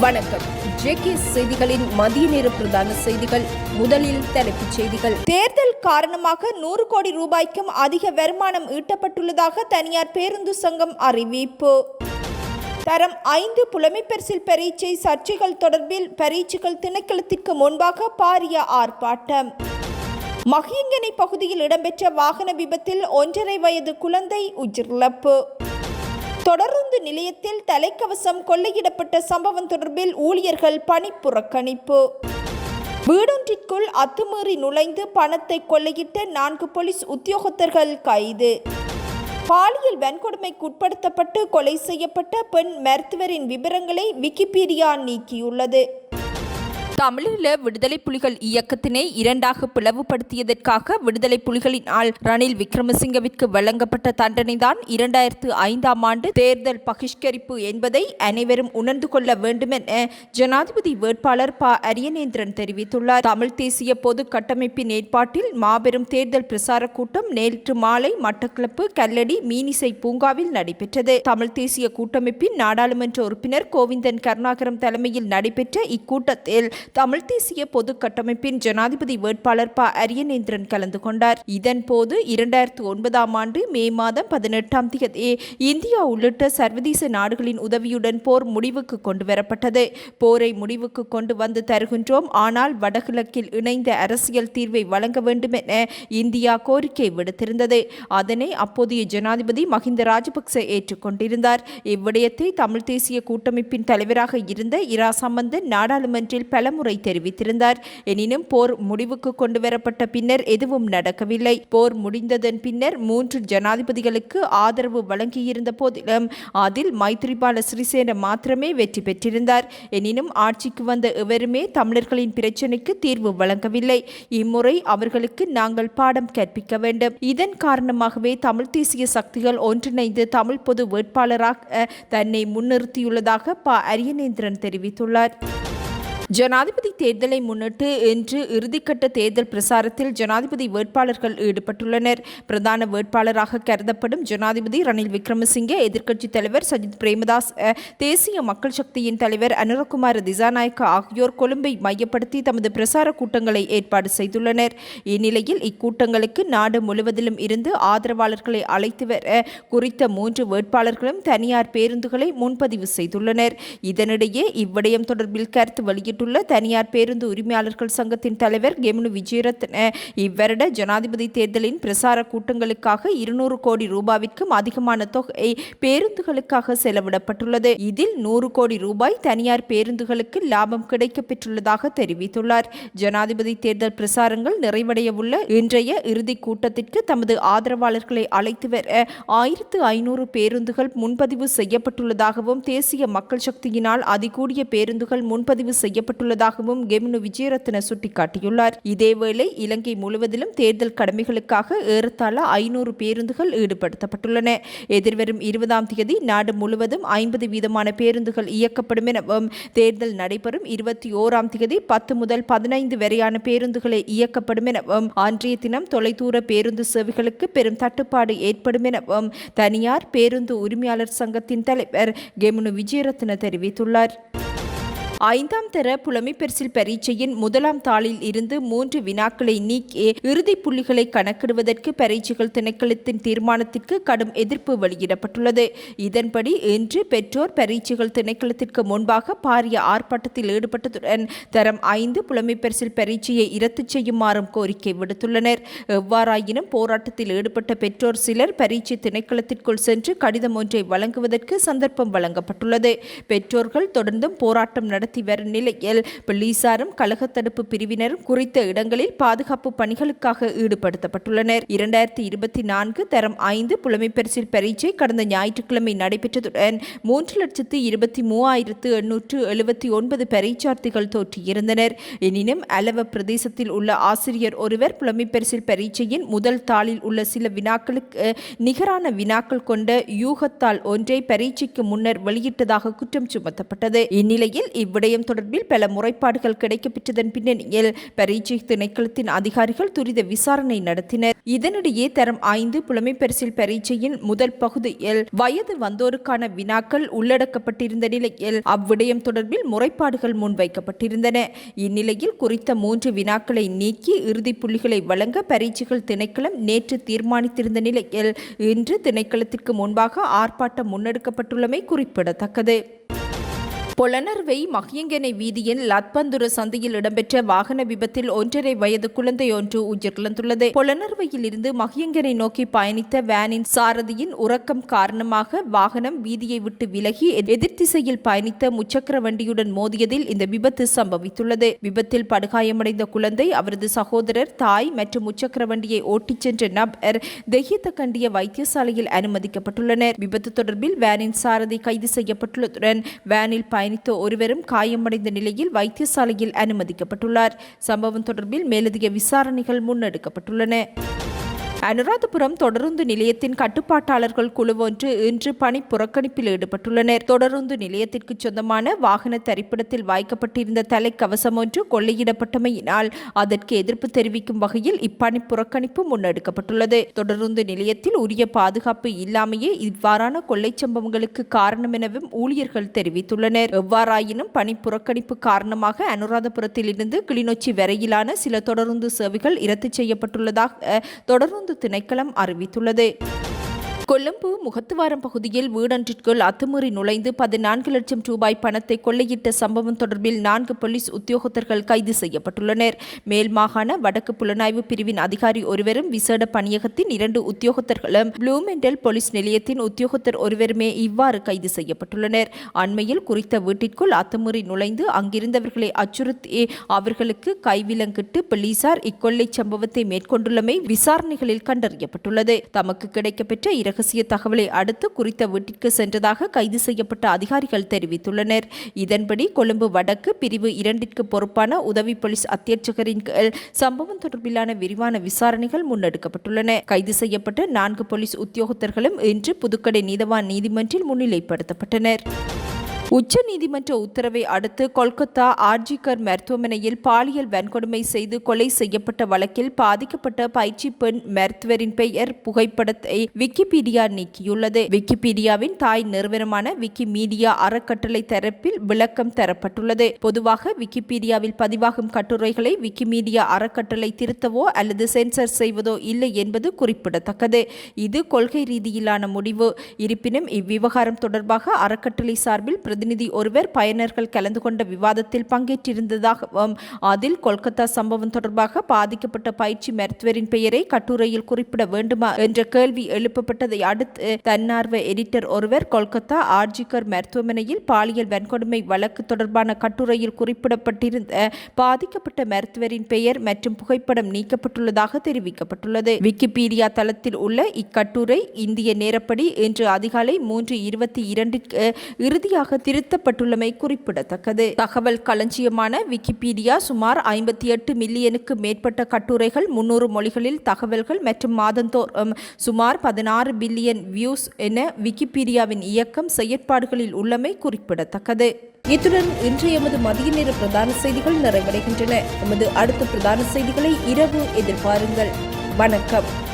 வணக்கம். ஜேகே செய்திகளின் மதிய நேர பிரதான செய்திகள் முதலில் தலைப்புச் செய்திகள். தேர்தல் காரணமாக நூறு கோடி ரூபாய்க்கும் அதிக வருமானம் ஈட்டப்பட்டுள்ளதாக தனியார் பேருந்து சங்கம் அறிவிப்பு. தரம் ஐந்து புலமைப்பரிசில் பரீட்சை சர்ச்சைகள் தொடர்பில் பரீட்சைகள் திணைக்களத்திற்கு முன்பாக பாரிய ஆர்ப்பாட்டம். மகியங்கனை பகுதியில் இடம்பெற்ற வாகன விபத்தில் ஒன்றரை வயது குழந்தை உயிரிழப்பு. தொடருந்து நிலையத்தில் தலைக்கவசம் கொள்ளையிடப்பட்ட சம்பவம் தொடர்பில் ஊழியர்கள் பணி புறக்கணிப்பு. வீடொன்றிற்குள் அத்துமீறி நுழைந்து பணத்தை கொள்ளையிட்ட நான்கு போலீஸ் உத்தியோகத்தர்கள் கைது. பாலியல் வன்கொடுமைக்கு உட்படுத்தப்பட்டு கொலை செய்யப்பட்ட பெண் மருத்துவரின் விவரங்களை விக்கிபீடியா நீக்கியுள்ளது. தமிழீழ விடுதலை புலிகள் இயக்கத்தினை இரண்டாக பிளவுபடுத்தியதற்காக விடுதலை புலிகளின் ஆள் ரணில் விக்ரமசிங்கவிற்கு வழங்கப்பட்ட தண்டனைதான் இரண்டாயிரத்து ஐந்தாம் ஆண்டு தேர்தல் பகிஷ்கரிப்பு என்பதை அனைவரும் உணர்ந்து கொள்ள வேண்டும் என ஜனாதிபதி வேட்பாளர் ப. அரியநேந்திரன் தெரிவித்துள்ளார். தமிழ் தேசிய பொது கட்டமைப்பின் ஏற்பாட்டில் மாபெரும் தேர்தல் பிரசார கூட்டம் நேற்று மாலை மட்டக்களப்பு கல்லடி மீனிசை பூங்காவில் நடைபெற்றது. தமிழ் தேசிய கூட்டமைப்பின் நாடாளுமன்ற உறுப்பினர் கோவிந்தன் கருணாகரம் தலைமையில் நடைபெற்ற இக்கூட்டத்தில் தமிழ் தேசிய பொது கட்டமைப்பின் ஜனாதிபதி வேட்பாளர் ப அரியநேந்திரன் கலந்து கொண்டார். இதன் போது இரண்டாயிரத்து ஒன்பதாம் ஆண்டு மே மாதம் பதினெட்டாம் தேதி இந்தியா உள்ளிட்ட சர்வதேச நாடுகளின் உதவியுடன் போர் முடிவுக்கு கொண்டு வரப்பட்டது. போரை முடிவுக்கு கொண்டு வந்து தருகின்றோம். ஆனால் வடகிழக்கில் இணைந்த அரசியல் தீர்வை வழங்க வேண்டும் என இந்தியா கோரிக்கை விடுத்திருந்தது. அதனை அப்போதைய ஜனாதிபதி மஹிந்த ராஜபக்ச ஏற்றுக்கொண்டிருந்தார். இவ்விடயத்தை தமிழ் தேசிய கூட்டமைப்பின் தலைவராக இருந்த இரா சம்பந்தன் நாடாளுமன்றில் பலமுறை தெரிவித்திருந்தார். எனினும் போர் முடிவுக்கு கொண்டு வரப்பட்ட பின்னர் எதுவும் நடக்கவில்லை. போர் முடிந்ததன் பின்னர் மூன்று ஜனாதிபதிகளுக்கு ஆதரவு வழங்கியிருந்த போதிலும் அதில் மைத்ரிபால சிறிசேன மாத்திரமே வெற்றி பெற்றிருந்தார். எனினும் ஆட்சிக்கு வந்த எவருமே தமிழர்களின் பிரச்சினைக்கு தீர்வு வழங்கவில்லை. இம்முறை அவர்களுக்கு நாங்கள் பாடம் கற்பிக்க வேண்டும். இதன் காரணமாகவே தமிழ் தேசிய சக்திகள் ஒன்றிணைந்து தமிழ் பொது வேட்பாளராக தன்னை முன்னிறுத்தியுள்ளதாக ப. அரியநேந்திரன் தெரிவித்துள்ளார். ஜனாதிபதி தேர்தலை முன்னிட்டு இன்று இறுதிக்கட்ட தேர்தல் பிரசாரத்தில் ஜனாதிபதி வேட்பாளர்கள் ஈடுபட்டுள்ளனர். பிரதான வேட்பாளராக கருதப்படும் ஜனாதிபதி ரணில் விக்ரமசிங்கே எதிர்க்கட்சித் தலைவர் சஜித் பிரேமதாஸ் தேசிய மக்கள் சக்தியின் தலைவர் அனுரகுமார் திசாநாயக்க ஆகியோர் கொழும்பை மையப்படுத்தி தமது பிரசார கூட்டங்களை ஏற்பாடு செய்துள்ளனர். இந்நிலையில் இக்கூட்டங்களுக்கு நாடு முழுவதிலும் இருந்து ஆதரவாளர்களை அழைத்து வர குறித்த மூன்று வேட்பாளர்களும் தனியார் பேருந்துகளை முன்பதிவு செய்துள்ளனர். இதனிடையே இவ்விடயம் தொடர்பில் கருத்து வெளியிட்டுள்ள தனியார் பேருந்து உரிமையாளர்கள் சங்கத்தின் தலைவர் கெமுனு விஜயரத்ன. இவ்வருட ஜனாதிபதி தேர்தலின் பிரசார கூட்டங்களுக்காக இருநூறு கோடி ரூபாவிற்கும் அதிகமான தொகை பேருந்துகளுக்காக செலவிடப்பட்டுள்ளது. இதில் நூறு கோடி ரூபாய் தனியார் பேருந்துகளுக்கு லாபம் கிடைக்கப்பெற்றுள்ளதாக தெரிவித்துள்ளார். ஜனாதிபதி தேர்தல் பிரசாரங்கள் நிறைவடையவுள்ள இன்றைய இறுதிக் கூட்டத்திற்கு தமது ஆதரவாளர்களை அழைத்து வர ஆயிரத்து ஐநூறு பேருந்துகள் முன்பதிவு செய்யப்பட்டுள்ளதாகவும் தேசிய மக்கள் சக்தியினால் அதிகூடிய பேருந்துகள் முன்பதிவு ஏற்பட்டுள்ளதாகவும் கெமினு விஜயரத்ன சுட்டிக்காட்டியுள்ளார். இதேவேளை இலங்கை முழுவதிலும் தேர்தல் கடமைகளுக்காக ஏறத்தாழ ஐநூறு பேருந்துகள் ஈடுபடுத்தப்பட்டுள்ளன. எதிர்வரும் இருபதாம் தேதி நாடு முழுவதும் ஐம்பது வீதமான பேருந்துகள் இயக்கப்படும் எனவும் தேர்தல் நடைபெறும் இருபத்தி ஓராம் தேதி பத்து முதல் பதினைந்து வரையான பேருந்துகளை இயக்கப்படும் எனவும் அன்றைய தினம் தொலைதூர பேருந்து சேவைகளுக்கு பெரும் தட்டுப்பாடு ஏற்படும் எனவும் தனியார் பேருந்து உரிமையாளர் சங்கத்தின் தலைவர் கெமுனு விஜயரத்ன தெரிவித்துள்ளார். ஐந்தாம் தர புலமைப்பரிசில் பரீட்சையின் முதலாம் தாளில் இருந்து மூன்று வினாக்களை நீக்கி இறுதி புள்ளிகளை கணக்கிடுவதற்கு பரீட்சைகள் திணைக்களத்தின் தீர்மானத்திற்கு கடும் எதிர்ப்பு வெளியிடப்பட்டுள்ளது. இதன்படி இன்று பெற்றோர் பரீட்சைகள் திணைக்களத்திற்கு முன்பாக பாரிய ஆர்ப்பாட்டத்தில் ஈடுபட்டதுடன் தரம் ஐந்து புலமைப்பரிசில் பரீட்சையை இரத்து செய்யுமாறும் கோரிக்கை விடுத்துள்ளனர். எவ்வாறாயினும் போராட்டத்தில் ஈடுபட்ட பெற்றோர் சிலர் பரீட்சை திணைக்களத்திற்குள் சென்று கடிதம் ஒன்றை வழங்குவதற்கு சந்தர்ப்பம் வழங்கப்பட்டுள்ளது. பெற்றோர்கள் தொடர்ந்தும் போராட்டம் நடத்தி வரும் நிலையில் போலீசாரும் கழக தடுப்பு பிரிவினரும் குறித்த இடங்களில் பாதுகாப்பு பணிகளுக்காக ஈடுபடுத்தப்பட்டுள்ளனர். இரண்டாயிரத்தி இருபத்தி நான்கு தரம் ஐந்து புலமைப்பரிசில் பரீட்சை கடந்த ஞாயிற்றுக்கிழமை நடைபெற்றதுடன் மூன்று லட்சத்து இருபத்தி மூவாயிரத்து எண்ணூற்று எழுபத்தி ஒன்பது பரீட்சார்த்திகள் தோற்றியிருந்தனர். எனினும் அலவ பிரதேசத்தில் உள்ள ஆசிரியர் ஒருவர் புலமைப்பரிசில் பரீட்சையின் முதல் தாளில் உள்ள சில வினாக்களுக்கு நிகரான வினாக்கள் கொண்ட யூகத்தாள் ஒன்றை பரீட்சைக்கு முன்னர் வெளியிட்டதாக குற்றம் சுமத்தப்பட்டது. இந்நிலையில் இவ்விட விடயம் தொடர்பில் பல முறைப்பாடுகள் கிடைக்கப்பெற்றதன் பின்னணியில் பரீட்சை திணைக்களத்தின் அதிகாரிகள் துரித விசாரணை நடத்தினர். இதனிடையே தரம் ஐந்து புலமை பரிசில் பரீட்சையின் முதல் பகுதியில் வயது வந்தோருக்கான வினாக்கள் உள்ளடக்கப்பட்டிருந்த நிலையில் அவ்விடயம் தொடர்பில் முறைப்பாடுகள் முன்வைக்கப்பட்டிருந்தன. இந்நிலையில் குறித்த மூன்று வினாக்களை நீக்கி இறுதி புள்ளிகளை வழங்க பரீட்சைகள் திணைக்களம் நேற்று தீர்மானித்திருந்த நிலையில் இன்று திணைக்களத்திற்கு முன்பாக ஆர்ப்பாட்டம் முன்னெடுக்கப்பட்டுள்ளமை குறிப்பிடத்தக்கது. பொலனர்வை மகியங்கனை வீதியின் லத்பந்துர சந்தையில் இடம்பெற்ற வாகன விபத்தில் ஒன்றரை வயது குழந்தை ஒன்று உயிரிழந்துள்ளது. பொலனர்வையில் இருந்து மகியங்கனை நோக்கி பயணித்த வேனின் சாரதியின் உறக்கம் காரணமாக வாகனம் வீதியை விட்டு விலகி எதிர்த்திசையில் பயணித்த முச்சக்கர வண்டியுடன் மோதியதில் இந்த விபத்து சம்பவித்துள்ளது. விபத்தில் படுகாயமடைந்த குழந்தை அவரது சகோதரர் தாய் மற்றும் முச்சக்கர வண்டியை ஓட்டிச் சென்ற நபர் தெஹித்த கண்டிய வைத்தியசாலையில் அனுமதிக்கப்பட்டுள்ளனர். விபத்து தொடர்பில் வேனின் சாரதி கைது செய்யப்பட்டுள்ளதுடன் வேனில் பயணித்த ஒருவரும் காயமடைந்த நிலையில் வைத்தியசாலையில் அனுமதிக்கப்பட்டுள்ளார். சம்பவம் தொடர்பில் மேலதிக விசாரணைகள் முன்னெடுக்கப்பட்டுள்ளன. அனுராதபுரம் தொடருந்து நிலையத்தின் கட்டுப்பாட்டாளர்கள் குழு ஒன்று இன்று பணி புறக்கணிப்பில் ஈடுபட்டுள்ளனர். தொடருந்து நிலையத்திற்கு சொந்தமான வாகன தரிப்பிடத்தில் வாய்க்கப்பட்டிருந்த தலைக்கவசம் ஒன்று கொள்ளையிடப்பட்டமையினால் அதற்கு எதிர்ப்பு தெரிவிக்கும் வகையில் இப்பணி புறக்கணிப்பு முன்னெடுக்கப்பட்டுள்ளது. தொடருந்து நிலையத்தில் உரிய பாதுகாப்பு இல்லாமையே இவ்வாறான கொள்ளைச் சம்பவங்களுக்கு காரணம் எனவும் ஊழியர்கள் தெரிவித்துள்ளனர். எவ்வாறாயினும் பணி புறக்கணிப்பு காரணமாக அனுராதபுரத்தில் இருந்து கிளிநொச்சி வரையிலான சில தொடருந்து சேவைகள் இரத்து செய்யப்பட்டுள்ளதாக தொடருந்து திணைக்களம் அறிவித்துள்ளது. கொழும்பு முகத்துவாரம் பகுதியில் வீடொன்றிற்குள் அத்துமீறி நுழைந்து பதினான்கு லட்சம் ரூபாய் பணத்தை கொள்ளையிட்ட சம்பவம் தொடர்பில் நான்கு போலீஸ் உத்தியோகத்தர்கள் கைது செய்யப்பட்டுள்ளனர். மேல் மாகாண வடக்கு புலனாய்வு பிரிவின் அதிகாரி ஒருவரும் விசேட பணியகத்தின் இரண்டு உத்தியோகத்தர்களும் ப்ளூமெண்டல் போலீஸ் நிலையத்தின் உத்தியோகத்தர் ஒருவருமே இவ்வாறு கைது செய்யப்பட்டுள்ளனர். அண்மையில் குறித்த வீட்டிற்குள் அத்துமீறி நுழைந்து அங்கிருந்தவர்களை அச்சுறுத்தி அவர்களுக்கு கைவிலங்கிட்டு போலீசார் இக்கொள்ளை சம்பவத்தை மேற்கொண்டுள்ளமை விசாரணைகளில் கண்டறியப்பட்டுள்ளது. தமக்கு கிடைக்கப்பெற்ற ரகசிய தகவலை அடுத்து குறித்த வீட்டிற்கு சென்றதாக கைது செய்யப்பட்ட அதிகாரிகள் தெரிவித்துள்ளனர். இதன்படி கொழும்பு வடக்கு பிரிவு இரண்டிற்கு பொறுப்பான உதவி போலீஸ் அத்தியட்சகரின் கீழ் சம்பவம் தொடர்பிலான விரிவான விசாரணைகள் முன்னெடுக்கப்பட்டுள்ளன. கைது செய்யப்பட்ட நான்கு போலீஸ் உத்தியோகத்தர்களும் இன்று புதுக்கடை நீதவான் நீதிமன்றில் முன்னிலைப்படுத்தப்பட்டனர். உச்ச நீதிமன்ற உத்தரவை அடுத்து கொல்கத்தா ஆர்ஜிகர் மருத்துவமனையில் பாலியல் வன்கொடுமை செய்து கொலை செய்யப்பட்ட வழக்கில் பாதிக்கப்பட்ட பயிற்சி பெண் மருத்துவரின் பெயர் புகைப்படத்தை விக்கிபீடியா நீக்கியுள்ளது. விக்கிபீடியாவின் தாய் நிறுவனமான விக்கிமீடியா அறக்கட்டளை தரப்பில் விளக்கம் தரப்பட்டுள்ளது. பொதுவாக விக்கிபீடியாவில் பதிவாகும் கட்டுரைகளை விக்கிமீடியா அறக்கட்டளை திருத்தவோ அல்லது சென்சர் செய்வதோ இல்லை என்பது குறிப்பிடத்தக்கது. இது கொள்கை ரீதியிலான முடிவு. இருப்பினும் இவ்விவகாரம் தொடர்பாக அறக்கட்டளை சார்பில் பிரதிநிதி ஒருவர் பயனர்கள் கலந்து கொண்ட விவாதத்தில் பங்கேற்றிருந்ததாகவும் அதில் கொல்கத்தா சம்பவம் தொடர்பாக பாதிக்கப்பட்ட பயிற்சி மருத்துவரின் பெயரை கட்டுரையில் குறிப்பிட வேண்டுமா என்ற கேள்வி எழுப்பப்பட்டதை அடுத்து தன்னார்வ எடிட்டர் ஒருவர் கொல்கத்தா ஆர்ஜிகர் மருத்துவமனையில் பாலியல் வன்கொடுமை வழக்கு தொடர்பான கட்டுரையில் குறிப்பிடப்பட்டிருந்த பாதிக்கப்பட்ட மருத்துவரின் பெயர் மற்றும் புகைப்படம் நீக்கப்பட்டுள்ளதாக தெரிவிக்கப்பட்டுள்ளது. விக்கிபீடியா தளத்தில் உள்ள இக்கட்டுரை இந்திய நேரப்படி இன்று அதிகாலை மூன்று இருபத்தி இரண்டுக்கு இறுதியாக திருத்தப்பட்டுள்ளமை குறிப்பிடத்தக்கது. தகவல் களஞ்சியமான விக்கிபீடியா சுமார் ஐம்பத்தி எட்டு மில்லியனுக்கு மேற்பட்ட கட்டுரைகள் முன்னூறு மொழிகளில் தகவல்கள் மற்றும் மாதந்தோறும் சுமார் பதினாறு பில்லியன் வியூஸ் என விக்கிபீடியாவின் இயக்கம் செயற்பாடுகளில் உள்ளமை குறிப்பிடத்தக்கது. இத்துடன் இன்று எமது மதிய நேர பிரதான செய்திகள் நிறைவடைகின்றன. எமது அடுத்த பிரதான செய்திகளை இரவு எதிர்பாருங்கள். வணக்கம்.